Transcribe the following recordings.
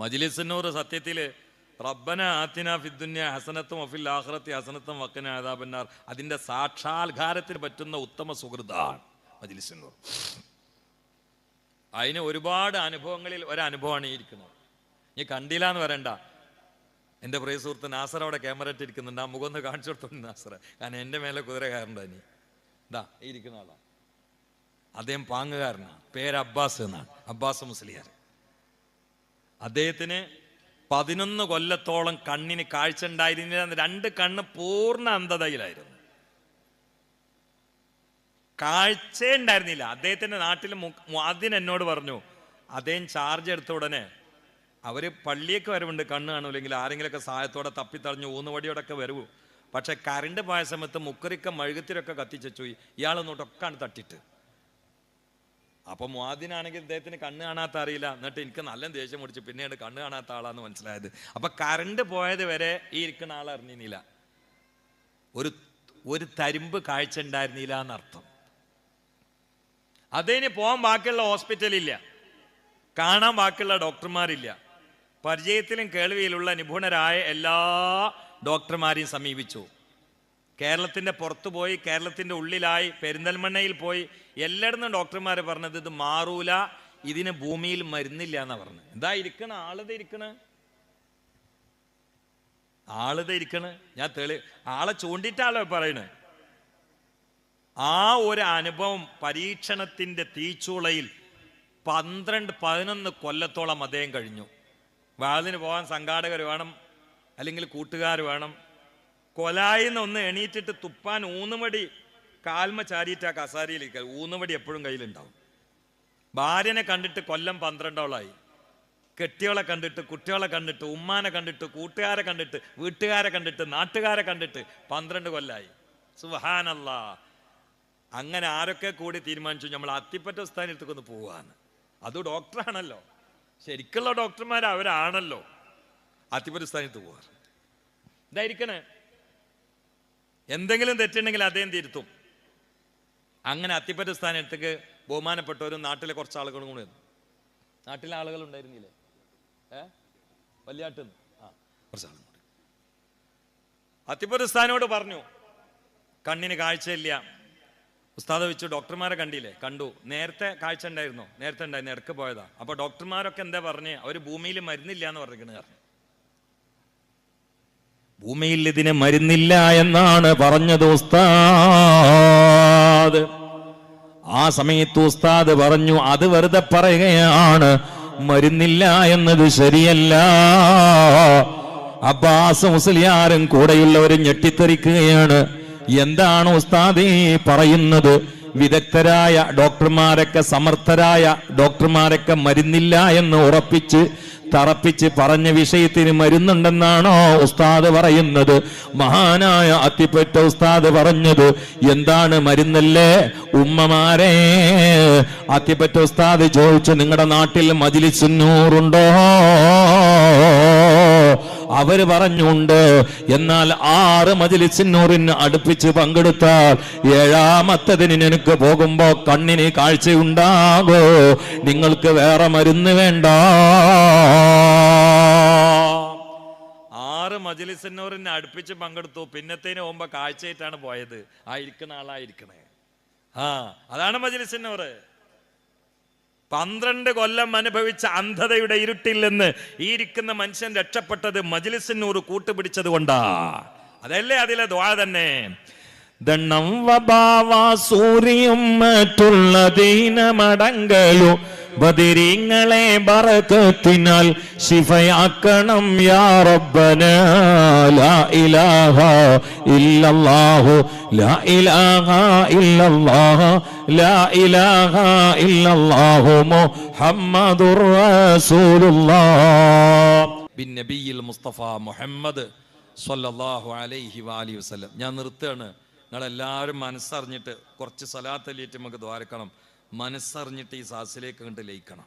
മജിലിസിനൂർ സത്യത്തിൽ റബ്ബന ആത്തിന ഫിദ്ദുന്യ ഹസനത്തും അഫിൽ ആഹ്റത്തി ഹസനത്തും വക്കന ആദാബന്നാർ അതിന്റെ സാക്ഷാത്കാരത്തിന് പറ്റുന്ന ഉത്തമ സുഹൃത്താണ് മജിലിസിനോർ അതിന് ഒരുപാട് അനുഭവങ്ങളിൽ ഒരനുഭവമാണ് ഈ ഇരിക്കുന്നത്. നീ കണ്ടില്ല എന്ന് പറയണ്ട എന്റെ പ്രിയ സുഹൃത്ത് നാസർ അവിടെ ക്യാമറ ഇട്ട് ഇരിക്കുന്നുണ്ട്. ആ മുഖം ഒന്ന് കാണിച്ചു കൊടുത്തോണ്ട് നാസർ കാരണം എന്റെ മേലെ കുതിര കയറണ്ട ഇനി ഇതാ ഇരിക്കുന്ന ആളാണ് അദ്ദേഹം പാങ്ങുകാരനാണ്. പേര് അബ്ബാസ് എന്നാണ്. അബ്ബാസ് മുസ്ലിയാർ. അദ്ദേഹത്തിന് പതിനൊന്ന് കൊല്ലത്തോളം കണ്ണിന് കാഴ്ച ഉണ്ടായിരുന്നില്ല രണ്ട് കണ്ണ് പൂർണ അന്ധതയിലായിരുന്നു. കാഴ്ച ഉണ്ടായിരുന്നില്ല. അദ്ദേഹത്തിന്റെ നാട്ടിൽ ആദ്യം എന്നോട് പറഞ്ഞു അദ്ദേഹം ചാർജ് എടുത്ത ഉടനെ അവർ പള്ളിയൊക്കെ വരവുണ്ട് കണ്ണ് കാണൂല്ലെങ്കിൽ ആരെങ്കിലുമൊക്കെ സഹായത്തോടെ തപ്പിത്തളഞ്ഞു ഊന്നുവടിയോടൊക്കെ വരുവോ പക്ഷെ കറണ്ട് പോയ സമയത്ത് മുക്കറിക്ക മഴുകത്തിലൊക്കെ കത്തിച്ചു ഇയാളൊന്നോട്ടൊക്കെയാണ് തട്ടിട്ട്. അപ്പൊ മുവാദിനാണെങ്കിൽ അദ്ദേഹത്തിന് കണ്ണ് കാണാത്ത അറിയില്ല. എന്നിട്ട് എനിക്ക് നല്ല ദേഷ്യം പിടിച്ചു പിന്നീട് കണ്ണ് കാണാത്ത ആളാന്ന് മനസ്സിലായത്. അപ്പൊ കറണ്ട് പോയത് വരെ ഈ ഇരിക്കുന്ന ആൾ അറിഞ്ഞില്ല ഒരു ഒരു തരിമ്പ് കാഴ്ച ഉണ്ടായിരുന്നില്ല എന്നർത്ഥം. അതിന് പോകാൻ ബാക്കിയുള്ള ഹോസ്പിറ്റലില്ല കാണാൻ ബാക്കിയുള്ള ഡോക്ടർമാരില്ല. പരിചയത്തിലും കേൾവിയിലുള്ള നിപുണരായ എല്ലാ ഡോക്ടർമാരെയും സമീപിച്ചു. കേരളത്തിന്റെ പുറത്തു പോയി കേരളത്തിന്റെ ഉള്ളിലായി പെരിന്തൽമണ്ണയിൽ പോയി എല്ലായിടത്തും ഡോക്ടർമാർ പറഞ്ഞത് ഇത് മാറൂല ഇതിന് ഭൂമിയിൽ മരുന്നില്ല എന്നാ പറഞ്ഞത്. എന്താ ഇരിക്കണ? ആളിത് ഇരിക്കണ? ആളിത് ഇരിക്കണ? ഞാൻ തെളി ആളെ ചൂണ്ടിട്ടാളോ പറയണേ. ആ ഒരു അനുഭവം പരീക്ഷണത്തിന്റെ തീച്ചൂളയിൽ പന്ത്രണ്ട് പതിനൊന്ന് കൊല്ലത്തോളം അദ്ദേഹം കഴിഞ്ഞു. വാതിന് പോകാൻ സംഘാടകർ വേണം അല്ലെങ്കിൽ കൂട്ടുകാർ വേണം. കൊലായിന്ന് ഒന്ന് എണീറ്റിട്ട് തുപ്പാൻ ഊന്നുമടി കാൽമ ചാരിയിട്ട് ആ കസാരയിലേക്ക് ഊന്നുമടി എപ്പോഴും കയ്യിലുണ്ടാവും. ഭാര്യനെ കണ്ടിട്ട് കൊല്ലം പന്ത്രണ്ടോളായി. കെട്ടിയോളെ കണ്ടിട്ട് കുട്ടികളെ കണ്ടിട്ട് ഉമ്മാനെ കണ്ടിട്ട് കൂട്ടുകാരെ കണ്ടിട്ട് വീട്ടുകാരെ കണ്ടിട്ട് നാട്ടുകാരെ കണ്ടിട്ട് പന്ത്രണ്ട് കൊല്ലായി. സുഹാനല്ല അങ്ങനെ ആരൊക്കെ കൂടി തീരുമാനിച്ചു? നമ്മൾ അത്തിപ്പറ്റ സ്ഥാനത്തേക്ക് ഒന്ന് പോവാന്ന്. അത് ഡോക്ടറാണല്ലോ. ശരിക്കുള്ള ഡോക്ടർമാർ അവരാണല്ലോ. അത്തിപ്പറ്റ സ്ഥാനത്ത് പോവാറ്. ഇതായിരിക്കണേ. എന്തെങ്കിലും തെറ്റുണ്ടെങ്കിൽ അദ്ദേഹം തിരുത്തും. അങ്ങനെ അത്തിപ്പറ്റ സ്ഥാനത്തേക്ക് ബഹുമാനപ്പെട്ടവരും നാട്ടിലെ കുറച്ച് ആളുകളും കൂടി നാട്ടിലെ ആളുകൾ ഉണ്ടായിരുന്നില്ലേ? ഏ? വല്യാട്ട് കുറച്ച് ആളുകൾ അത്തിപ്പറ്റ സ്ഥാനോട് പറഞ്ഞു കണ്ണിന് കാഴ്ചയില്ല. ഉസ്താദ് വെച്ച് ഡോക്ടർമാരെ കണ്ടില്ലേ? കണ്ടു. നേരത്തെ കാഴ്ച ഉണ്ടായിരുന്നോ. നേരത്തെ ഉണ്ടായിരുന്നു. ഇടയ്ക്ക് പോയതാ. അപ്പൊ ഡോക്ടർമാരൊക്കെ എന്താ പറഞ്ഞേ? അവർ ഭൂമിയിൽ മരുന്നില്ല എന്ന് പറഞ്ഞിരിക്കണ പറഞ്ഞു ഭൂമിയിൽ ഇതിന് മരുന്നില്ല എന്നാണ് പറഞ്ഞത് ഉസ്താദ്. ആ സമയത്ത് ഉസ്താദ് പറഞ്ഞു അത് വെറുതെ പറയുകയാണ് മരുന്നില്ല എന്നത് ശരിയല്ല. അബ്ബാസ് മുസ്ലിയാരും കൂടെയുള്ളവരും ഞെട്ടിത്തെറിക്കുകയാണ്. എന്താണ് ഉസ്താദ് പറയുന്നത്? വിദഗ്ധരായ ഡോക്ടർമാരൊക്കെ സമർത്ഥരായ ഡോക്ടർമാരൊക്കെ മരുന്നില്ല എന്ന് ഉറപ്പിച്ച് തറപ്പിച്ച് പറഞ്ഞ വിഷയത്തിന് മരുന്നുണ്ടെന്നാണോ ഉസ്താദ് പറയുന്നത്? മഹാനായ അത്തിപ്പറ്റ ഉസ്താദ് പറഞ്ഞത് എന്താണ് മരുന്നല്ലേ ഉമ്മമാരെ? അത്തിപ്പറ്റ ഉസ്താദ് ചോദിച്ചു നിങ്ങളുടെ നാട്ടിൽ മജിലിസുന്നൂറുണ്ടോ? അവർ പറഞ്ഞുണ്ട് എന്നാൽ ആറ് മജിലിസിന്നൂറിന് അടുപ്പിച്ച് പങ്കെടുത്താൽ ഏഴാമത്തതിന് നിനക്ക് പോകുമ്പോ കണ്ണിന് കാഴ്ചയുണ്ടാകോ. നിങ്ങൾക്ക് വേറെ മരുന്ന് വേണ്ട. ആറ് മജിലിസിന്നൂറിന് അടുപ്പിച്ച് പങ്കെടുത്തു. പിന്നത്തേന് പോകുമ്പോ കാഴ്ചയായിട്ടാണ് പോയത്. ആ ഇരിക്കുന്ന ആളായിരിക്കണേ ആ അതാണ് മജിലിസിന്നൂറ്. പന്ത്രണ്ട് കൊല്ലം അനുഭവിച്ച അന്ധതയുടെ ഇരുട്ടിൽ നിന്ന് ഈ ഇരിക്കുന്ന മനുഷ്യൻ രക്ഷപ്പെട്ടത് മജിലിസിനൂറ് കൂട്ടുപിടിച്ചത് കൊണ്ടാ. അതല്ലേ അതിലെ ദ്വാ തന്നെ? ദണ്ണം വബാവ സൂര്യം മറ്റുള്ള ദീനമടങ്കലു. ബദിരിങ്ങളെ ബറക്കത്തിനാൽ ശിഫയാക്കണം യാ റബ്ബന. ലാ ഇലാഹ ഇല്ലല്ലാഹു. ലാ ഇലാഹ ഇല്ലല്ലാഹ. ലാ ഇലാഹ ഇല്ലല്ലാഹു. മുഹമ്മദുർ റസൂലുള്ളാഹ്. ബിൻ നബിയിൽ മുസ്തഫ മുഹമ്മദ് സ്വല്ലല്ലാഹു അലൈഹി വാലി വസല്ലം. ഞാൻ നിർത്തുകയാണ്. നിങ്ങളെല്ലാവരും മനസ്സറിഞ്ഞിട്ട് കുറച്ച് സലാത്തല്ലിയിട്ട് നമുക്ക് ദ്വാരക്കണം. മനസ്സറിഞ്ഞിട്ട് ഈ സാസിലേക്ക് കണ്ട് ലയിക്കണം.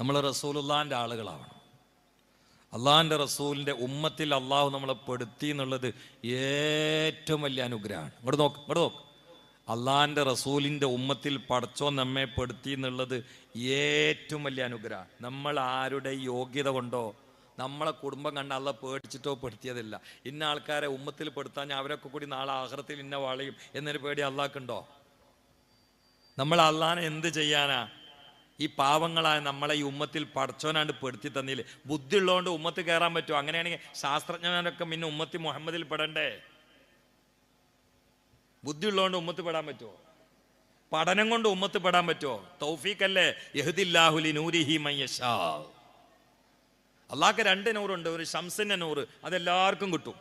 നമ്മൾ റസൂലുള്ളാന്റെ ആളുകളാവണം. അള്ളാഹിന്റെ റസൂലിന്റെ ഉമ്മത്തിൽ അള്ളാഹു നമ്മളെ പെടുത്തി എന്നുള്ളത് ഏറ്റവും വലിയ അനുഗ്രഹമാണ്. ഇങ്ങോട്ട് നോക്ക് ഇങ്ങോട്ട് നോക്ക്. അള്ളാഹിന്റെ റസൂലിന്റെ ഉമ്മത്തിൽ പടച്ചോ നമ്മെ പെടുത്തി എന്നുള്ളത് ഏറ്റവും വലിയ അനുഗ്രഹമാണ്. നമ്മൾ ആരുടെ യോഗ്യത കൊണ്ടോ നമ്മളെ കുടുംബം കണ്ട അല്ല പേടിച്ചിട്ടോ പെടുത്തിയതില്ല. ഇന്ന ആൾക്കാരെ ഉമ്മത്തിൽ പെടുത്താൻ അവരൊക്കെ കൂടി നാളെ ആഹ്റത്തിൽ ഇന്ന വളയും എന്നൊരു പേടി അള്ളാക്കുണ്ടോ? നമ്മൾ അള്ളാനെ എന്ത് ചെയ്യാനാ? ഈ പാവങ്ങളായ നമ്മളെ ഈ ഉമ്മത്തിൽ പടച്ചോനാണ്ട് പെടുത്തി തന്നില്ലേ? ബുദ്ധി ഉള്ളതുകൊണ്ട് ഉമ്മത്ത് കയറാൻ പറ്റുമോ? അങ്ങനെയാണെങ്കിൽ ശാസ്ത്രജ്ഞനൊക്കെ പിന്നെ ഉമ്മത്തി മുഹമ്മദിൽ പെടണ്ടേ? ബുദ്ധി ഉള്ളതുകൊണ്ട് ഉമ്മത്ത് പെടാൻ പറ്റുമോ? പഠനം കൊണ്ട് ഉമ്മത്ത് പെടാൻ പറ്റുമോ? തൗഫീഖല്ലേ? യഹ്ദില്ലാഹുലി നൂരിഹി മയ്യശാ അള്ളാഹ്ക്ക് രണ്ട് നൂറുണ്ട് ഒരു ഷംസിന്റെ നൂറ് അതെല്ലാവർക്കും കിട്ടും.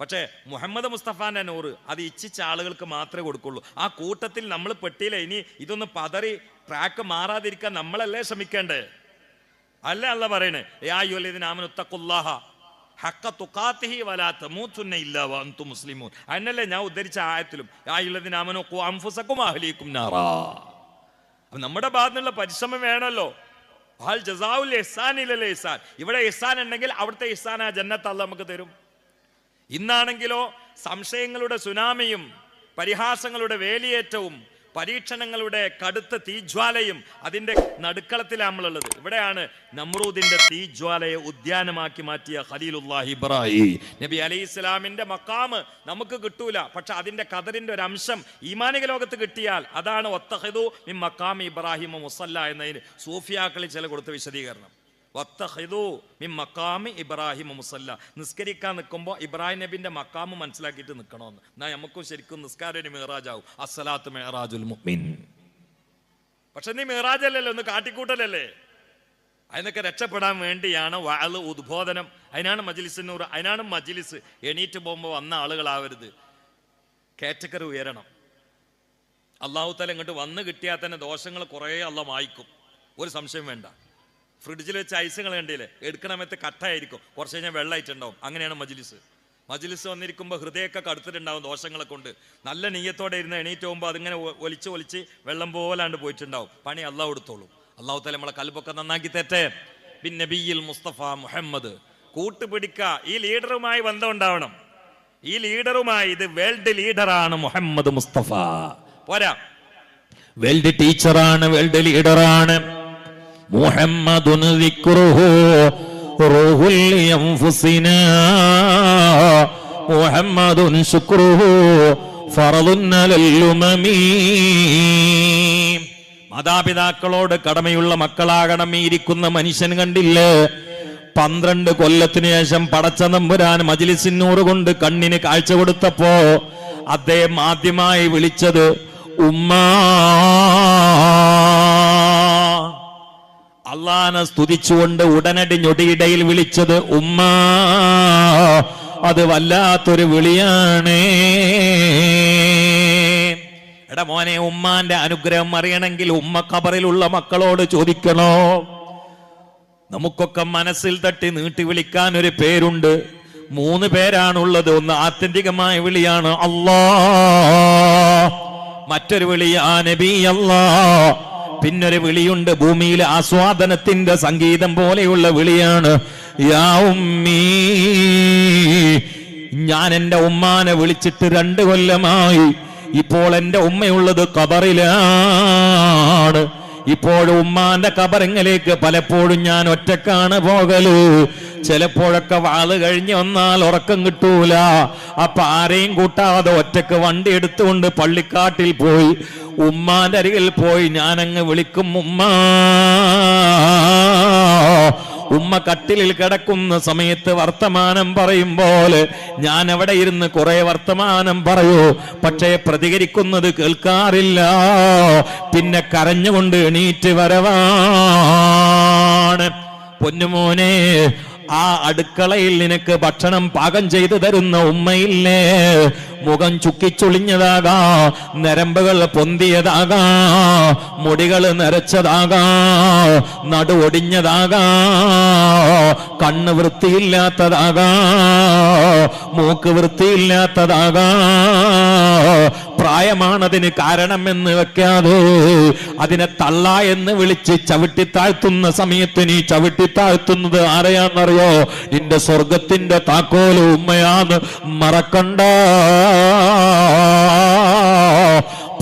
പക്ഷേ മുഹമ്മദ് മുസ്തഫാന്റെ നൂറ് അത് ഇച്ഛിച്ച ആളുകൾക്ക് മാത്രമേ കൊടുക്കുള്ളൂ. ആ കൂട്ടത്തിൽ നമ്മൾ പെട്ടിയില്ല ഇനി ഇതൊന്ന് പതറി ട്രാക്ക് മാറാതിരിക്കാൻ നമ്മളല്ലേ ശ്രമിക്കേണ്ടേ അല്ല അല്ല പറയണേ? യാ വഅൻതും മുസ്ലിമൂൻ. ഞാൻ ഉദ്ധരിച്ച ആയത്തിലും യാ നമ്മുടെ ഭാഗത്തുനിന്നുള്ള പരിശ്രമം വേണമല്ലോ. ഹാൽ ഇഹ്സാൻ ഇവിടെ ഇഹ്സാൻ ഉണ്ടെങ്കിൽ അവിടുത്തെ ഇഹ്സാൻ ആ ജന്നത്ത് നമുക്ക് തരും. ഇന്നാണെങ്കിലോ സംശയങ്ങളുടെ സുനാമിയും പരിഹാസങ്ങളുടെ വേലിയേറ്റവും പരീക്ഷണങ്ങളുടെ കടുത്ത തീജ്വാലയും അതിന്റെ നടുക്കളത്തിലാണ് നമ്മളുള്ളത്. ഇവിടെയാണ് നമ്രൂദിന്റെ തീജ്വാലയെ ഉദ്യാനമാക്കി മാറ്റിയ ഖലീലുല്ലാഹി ഇബ്രാഹിം. നബി അലി ഇസ്ലാമിന്റെ മക്കാമ് നമുക്ക് കിട്ടൂല. പക്ഷെ അതിന്റെ കതറിന്റെ ഒരു അംശം ഈമാനിക ലോകത്ത് കിട്ടിയാൽ അതാണ് ഒത്തഹദു മിൻ മക്കാമി ഇബ്രാഹിം മുസല്ല എന്നതിന് സൂഫിയാക്കളിൽ ചില കൊടുത്ത വിശദീകരണം. മക്കാമി ഇബ്രാഹിം മുസല്ല. നിസ്കരിക്കാൻ നിൽക്കുമ്പോൾ ഇബ്രാഹിം നബിന്റെ മക്കാമ് മനസ്സിലാക്കിയിട്ട് നിൽക്കണമെന്ന് എന്നാ നമുക്കും ശരിക്കും നിസ്കാരം മിഹറാജാവും അസ്സലാത്തു മെഹറാജുൽ മുഅ്മിൻ. പക്ഷെ നീ മിഹറാജല്ലല്ലോ ഒന്ന് കാട്ടിക്കൂട്ടലല്ലേ? അതിനൊക്കെ രക്ഷപ്പെടാൻ വേണ്ടിയാണ് വാൾ ഉദ്ബോധനം. അതിനാണ് മജ്ലിസിനൂറ് അതിനാണ് മജ്ലിസ്. എണീറ്റ് പോകുമ്പോൾ വന്ന ആളുകളാവരുത്. കാറ്റഗറി ഉയരണം. അള്ളാഹു തല ഇങ്ങോട്ട് വന്ന് കിട്ടിയാൽ തന്നെ ദോഷങ്ങൾ കുറേ അള്ള വായിക്കും ഒരു സംശയം വേണ്ട. ഫ്രിഡ്ജിൽ വെച്ച് ഐസുകൾ കണ്ടില്ലേ? എടുക്കണമത്തെ കട്ടായിരിക്കും കുറച്ച് കഴിഞ്ഞാൽ വെള്ളമായിട്ടുണ്ടാവും. അങ്ങനെയാണ് മജ്ലിസ്. മജ്ലിസ് വന്നിരിക്കുമ്പോൾ ഹൃദയമൊക്കെ കടുത്തിട്ടുണ്ടാവും ദോഷങ്ങളെ കൊണ്ട്. നല്ല നീയത്തോടെ ഇരുന്ന് എണീറ്റ് പോകുമ്പോൾ അതിങ്ങനെ ഒലിച്ച് ഒലിച്ച് വെള്ളം പോലാണ്ട് പോയിട്ടുണ്ടാവും. പണി അള്ളാഹ് കൊടുത്തോളൂ. അള്ളാഹു തല നമ്മളെ കൽബൊക്കെ നന്നാക്കി തെറ്റേ പിന്നെ ബിയിൽ മുസ്തഫ മുഹമ്മദ്. കൂട്ടുപിടിക്ക ഈ ലീഡറുമായി ബന്ധം ഉണ്ടാവണം ഈ ലീഡറുമായി ഇത് വേൾഡ് ലീഡറാണ് മുഹമ്മദ് മുസ്തഫ. പോരാ. വേൾഡ് ടീച്ചറാണ് വേൾഡ് ലീഡറാണ്. മുഹമ്മദുൻ റൂഹുൽ മുഹമ്മദുൻ ഫറദുൻ അലൽ മാതാപിതാക്കളോട് കടമയുള്ള മക്കളാകണം ഈ ഇരിക്കുന്ന മനുഷ്യൻ കണ്ടില്ലേ? പന്ത്രണ്ട് കൊല്ലത്തിനു ശേഷം പടച്ച നമ്പുരാൻ മജിലിസിന്നൂറ് കൊണ്ട് കണ്ണിന് കാഴ്ച കൊടുത്തപ്പോ അദ്ദേഹം ആദ്യമായി വിളിച്ചത് ഉമ്മാ അള്ളാനെ സ്തുതിച്ചുകൊണ്ട് ഉടനടി ഞൊടിയിടയിൽ വിളിച്ചത് ഉമ്മ അത് വല്ലാത്തൊരു വിളിയാണ്. എടാ മോനെ ഉമ്മാന്റെ അനുഗ്രഹം അറിയണമെങ്കിൽ ഉമ്മ കബറിലുള്ള മക്കളോട് ചോദിക്കണോ? നമുക്കൊക്കെ മനസ്സിൽ തട്ടി നീട്ടി വിളിക്കാൻ ഒരു പേരുണ്ട്. മൂന്ന് പേരാണുള്ളത്. ഒന്ന് ആത്യന്തികമായ വിളിയാണ് അല്ലാ മറ്റൊരു വിളി ആ നബി അല്ലാ പിന്നൊരു വിളിയുണ്ട്. ഭൂമിയിൽ ആസ്വാദനത്തിന്റെ സംഗീതം പോലെയുള്ള വിളിയാണ്. യാ ഞാൻ എന്റെ ഉമ്മാനെ വിളിച്ചിട്ട് രണ്ട് കൊല്ലമായി. ഇപ്പോൾ എന്റെ ഉമ്മയുള്ളത് കബറിലാണ് ഇപ്പോഴും ഉമ്മാന്റെ കബറിങ്ങലേക്ക് പലപ്പോഴും ഞാൻ ഒറ്റക്കാണ് പോകൽ. ചിലപ്പോഴൊക്കെ വാൾ കഴിഞ്ഞ് വന്നാൽ ഉറക്കം കിട്ടൂല. അപ്പൊ ആരെയും കൂട്ടാതെ ഒറ്റയ്ക്ക് വണ്ടി എടുത്തുകൊണ്ട് പള്ളിക്കാട്ടിൽ പോയി. ഉമ്മാന്റെ അരികിൽ പോയി ഞാനങ്ങ് വിളിക്കും ഉമ്മ. ഉമ്മ കട്ടിലിൽ കിടക്കുന്ന സമയത്ത് വർത്തമാനം പറയും പോലെ ഞാൻ അവിടെ ഇരുന്ന് കുറെ വർത്തമാനം പറയൂ പക്ഷേ പ്രതികരിക്കുന്നത് കേൾക്കാറില്ല. പിന്നെ കരഞ്ഞുകൊണ്ട് എണീറ്റ് വരവാണ്. പൊന്നുമോനെ ആ അടുക്കളയിൽ നിനക്ക് ഭക്ഷണം പാകം ചെയ്തു തരുന്ന ഉമ്മയില്ലേ? മുഖം ചുക്കിച്ചുളിഞ്ഞതാകാ നരമ്പുകൾ പൊന്തിയതാകാ മുടികൾ നരച്ചതാകാ നടു ഒടിഞ്ഞതാകാ കണ്ണ് വൃത്തിയില്ലാത്തതാകാ മൂക്ക് വൃത്തിയില്ലാത്തതാകാ. പ്രായമാണതിന് കാരണമെന്ന് വെക്കാതെ അതിനെ തള്ള എന്ന് വിളിച്ച് ചവിട്ടിത്താഴ്ത്തുന്ന സമയത്ത് നീ ചവിട്ടിത്താഴ്ത്തുന്നത് ആരെയാണെന്നറിയോ? നിന്റെ സ്വർഗത്തിന്റെ താക്കോൽ ഉമ്മയാന്ന് മറക്കണ്ട.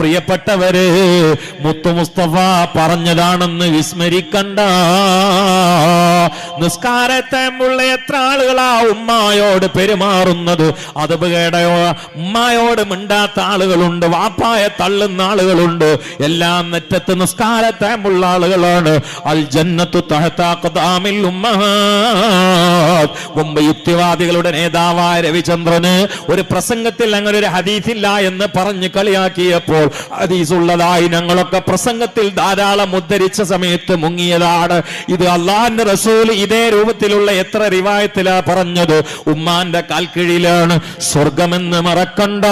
പ്രിയപ്പെട്ടവര് മുത്തു മുസ്തഫ പറഞ്ഞതാണെന്ന് വിസ്മരിക്കണ്ട. നിസ്കാരത്തെ മുള്ള എത്ര ആളുകളാ ഉമ്മായോട് പെരുമാറുന്നത്? അത് കേടയോ? ഉമ്മായോട് മിണ്ടാത്ത ആളുകളുണ്ട് വാപ്പായ തള്ളുന്ന ആളുകളുണ്ട്. എല്ലാം നെറ്റത്ത് നിസ്കാരത്തെ മുള്ള ആളുകളാണ്. അൽ ജന്നത്തു തഹത്താഖദാമിൽ ഉമ്മ. മുമ്പ് യുക്തിവാദികളുടെ നേതാവായ രവിചന്ദ്രന് ഒരു പ്രസംഗത്തിൽ അങ്ങനെ ഒരു ഹദീസില്ല എന്ന് പറഞ്ഞ് കളിയാക്കിയപ്പോൾ ഹദീസ് ഉള്ളതായി ഞങ്ങളൊക്കെ പ്രസംഗത്തിൽ ധാരാളം ഉദ്ധരിച്ച സമയത്ത് മുങ്ങിയതാണ്. ഇത് അള്ളാഹിന്റെ റസൂൽ ഇതേ രൂപത്തിലുള്ള എത്ര റിവായത്തിലാ പറഞ്ഞത്? ഉമ്മാന്റെ കാൽക്കിഴിയിലാണ്. സ്വർഗമെന്ന് മറക്കണ്ട.